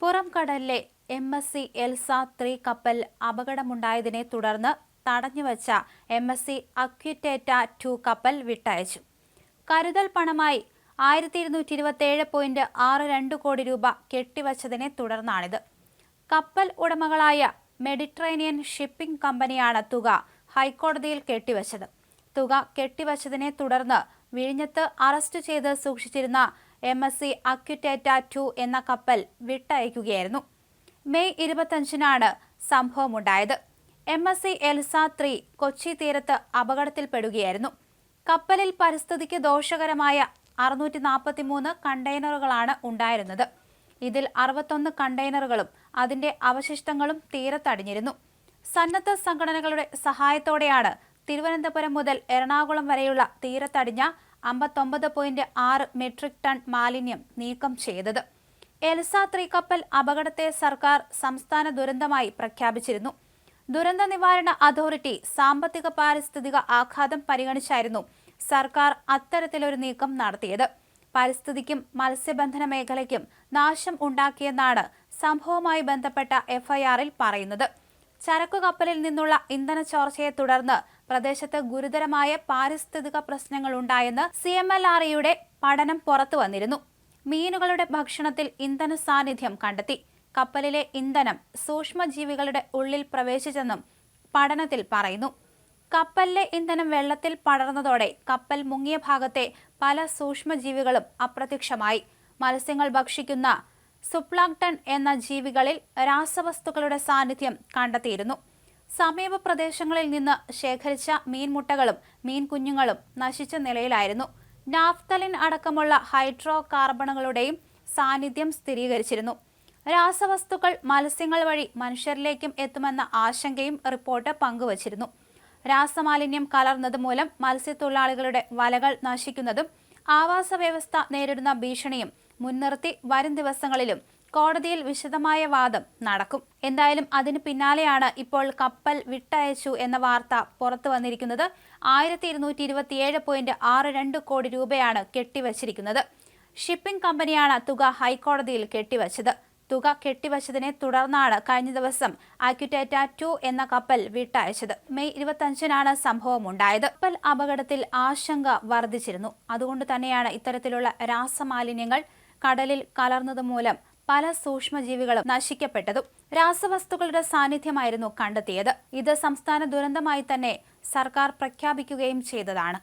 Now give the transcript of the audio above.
പുറം കടലിലെ M S C Elsa three കപ്പൽ അപകടമുണ്ടായതിനെ തുടർന്ന് തടഞ്ഞുവച്ച M S C Akiteta two കപ്പൽ വിട്ടയച്ചു. കരുതൽ പണമായി ആയിരത്തി ഇരുന്നൂറ്റി ഇരുപത്തിയേഴ് പോയിന്റ് ആറ് രണ്ട് കോടി രൂപ കെട്ടിവച്ചതിനെ തുടർന്നാണിത്. കപ്പൽ ഉടമകളായ മെഡിറ്ററേനിയൻ ഷിപ്പിംഗ് കമ്പനിയാണ് തുക ഹൈക്കോടതിയിൽ കെട്ടിവച്ചത്. തുക കെട്ടിവച്ചതിനെ തുടർന്ന് വിഴിഞ്ഞത്ത് അറസ്റ്റ് ചെയ്ത് സൂക്ഷിച്ചിരുന്ന M S C Akiteta two എന്ന കപ്പൽ വിട്ടയക്കുകയായിരുന്നു. മെയ് ഇരുപത്തഞ്ചിനാണ് സംഭവമുണ്ടായത്. M S C Elsa three Kochi തീരത്ത് അപകടത്തിൽപ്പെടുകയായിരുന്നു. കപ്പലിൽ പരിസ്ഥിതിക്ക് ദോഷകരമായ അറുന്നൂറ്റി നാൽപ്പത്തി മൂന്ന് കണ്ടെയ്നറുകളാണ് ഉണ്ടായിരുന്നത്. ഇതിൽ അറുപത്തൊന്ന് കണ്ടെയ്നറുകളും അതിന്റെ അവശിഷ്ടങ്ങളും തീരത്തടിഞ്ഞിരുന്നു. സന്നദ്ധ സംഘടനകളുടെ സഹായത്തോടെയാണ് തിരുവനന്തപുരം മുതൽ എറണാകുളം വരെയുള്ള തീരത്തടിഞ്ഞ അമ്പത്തൊമ്പത് പോയിന്റ് ആറ് മെട്രിക് ടൺ മാലിന്യം നീക്കം ചെയ്തത്. എൽസ കപ്പൽ അപകടത്തെ സർക്കാർ സംസ്ഥാന ദുരന്തമായി പ്രഖ്യാപിച്ചിരുന്നു. ദുരന്ത നിവാരണ അതോറിറ്റി സാമ്പത്തിക പാരിസ്ഥിതിക ആഘാതം പരിഗണിച്ചായിരുന്നു സർക്കാർ അത്തരത്തിലൊരു നീക്കം നടത്തിയത്. പരിസ്ഥിതിക്കും മത്സ്യബന്ധന മേഖലയ്ക്കും നാശം ഉണ്ടാക്കിയെന്നാണ് സംഭവവുമായി ബന്ധപ്പെട്ട എഫ്ഐആറിൽ പറയുന്നത്. ചരക്കു കപ്പലിൽ നിന്നുള്ള ഇന്ധന ചോർച്ചയെ തുടർന്ന് പ്രദേശത്ത് ഗുരുതരമായ പാരിസ്ഥിതിക പ്രശ്നങ്ങൾ ഉണ്ടായെന്ന് സി എം എൽ ആർ ഇയുടെ പഠനം പുറത്തു വന്നിരുന്നു. മീനുകളുടെ ഭക്ഷണത്തിൽ ഇന്ധന സാന്നിധ്യം കണ്ടെത്തി. കപ്പലിലെ ഇന്ധനം സൂക്ഷ്മജീവികളുടെ ഉള്ളിൽ പ്രവേശിച്ചെന്നും പഠനത്തിൽ പറയുന്നു. കപ്പലിലെ ഇന്ധനം വെള്ളത്തിൽ പടർന്നതോടെ കപ്പൽ മുങ്ങിയ ഭാഗത്തെ പല സൂക്ഷ്മജീവികളും അപ്രത്യക്ഷമായി. മത്സ്യങ്ങൾ ഭക്ഷിക്കുന്ന സുപ്ലാങ്ടൺ എന്ന ജീവികളിൽ രാസവസ്തുക്കളുടെ സാന്നിധ്യം കണ്ടെത്തിയിരുന്നു. സമീപ പ്രദേശങ്ങളിൽ നിന്ന് ശേഖരിച്ച മീൻമുട്ടകളും മീൻകുഞ്ഞുങ്ങളും നശിച്ച നിലയിലായിരുന്നു. നാഫ്തലിൻ അടക്കമുള്ള ഹൈഡ്രോ കാർബണുകളുടെയും സാന്നിധ്യം സ്ഥിരീകരിച്ചിരുന്നു. രാസവസ്തുക്കൾ മത്സ്യങ്ങൾ വഴി മനുഷ്യരിലേക്കും എത്തുമെന്ന ആശങ്കയും റിപ്പോർട്ട് പങ്കുവച്ചിരുന്നു. രാസമാലിന്യം കലർന്നത് മൂലം മത്സ്യത്തൊഴിലാളികളുടെ വലകൾ നശിക്കുന്നതും ആവാസ വ്യവസ്ഥ നേരിടുന്ന ഭീഷണിയും മുൻനിർത്തി വരും ദിവസങ്ങളിലും കോടതിയിൽ വിശദമായ വാദം നടക്കും. എന്തായാലും അതിന് പിന്നാലെയാണ് ഇപ്പോൾ കപ്പൽ വിട്ടയച്ചു എന്ന വാർത്ത പുറത്തു വന്നിരിക്കുന്നത്. ആയിരത്തി ഇരുന്നൂറ്റി ഇരുപത്തിയേഴ് പോയിന്റ് ആറ് രണ്ട് കോടി രൂപയാണ് കെട്ടിവച്ചിരിക്കുന്നത്. ഷിപ്പിംഗ് കമ്പനിയാണ് തുക ഹൈക്കോടതിയിൽ കെട്ടിവച്ചത്. തുക കെട്ടിവച്ചതിനെ തുടർന്നാണ് കഴിഞ്ഞ ദിവസം അക്യുറ്റേറ്റ ടു എന്ന കപ്പൽ വിട്ടയച്ചത്. മെയ് ഇരുപത്തഞ്ചിനാണ് സംഭവം ഉണ്ടായത് കപ്പൽ അപകടത്തിൽ ആശങ്ക വർദ്ധിച്ചിരുന്നു. അതുകൊണ്ട് തന്നെയാണ് ഇത്തരത്തിലുള്ള രാസമാലിന്യങ്ങൾ കടലിൽ കലർന്നത് മൂലം പല സൂക്ഷ്മജീവികളും നശിക്കപ്പെട്ടതും രാസവസ്തുക്കളുടെ സാന്നിധ്യമായിരുന്നു കണ്ടെത്തിയത്. ഇത് സംസ്ഥാന ദുരന്തമായി തന്നെ സർക്കാർ പ്രഖ്യാപിക്കുകയും ചെയ്തതാണ്.